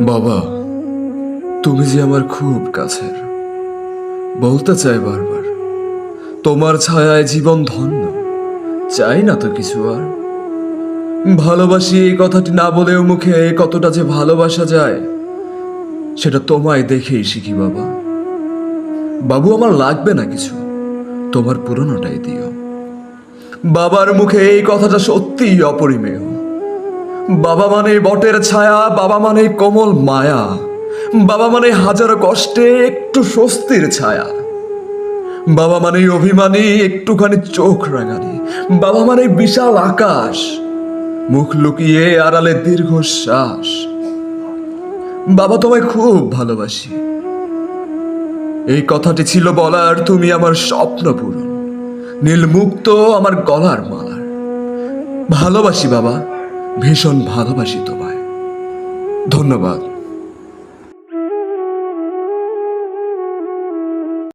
বাবা, তুমি যে আমার খুব কাছের, বলতে চাই বারবার, তোমার ছায়ায় জীবন ধন্য, চাই না তো কিছু আর। ভালোবাসি এই কথাটি না বলেও মুখে কতটা যে ভালোবাসা যায়, সেটা তোমায় দেখেই শিখি বাবা। বাবু, আমার লাগবে না কিছু, তোমার পুরনোটাই দিও। বাবার মুখে এই কথাটা সত্যিই অপরিমেয়। বাবা মানে বটের ছায়া, বাবা মানে কোমল মায়া। বাবা মানে হাজারো কষ্টে একটু স্বস্তির ছায়া। বাবা মানে অভিমানী, একটুখানি চোখ রাঙানি। বাবা মানে বিশাল আকাশ। মুখ লুকিয়ে আড়ালে দীর্ঘশ্বাস। বাবা তোমায় খুব ভালোবাসি। এই কথাটি ছিল বলার তুমি আমার স্বপ্ন পূরণ। নীলমুক্ত আমার গলার মালার ভালোবাসি বাবা। ভীষণ ভালোবাসি তোমায়। ধন্যবাদ।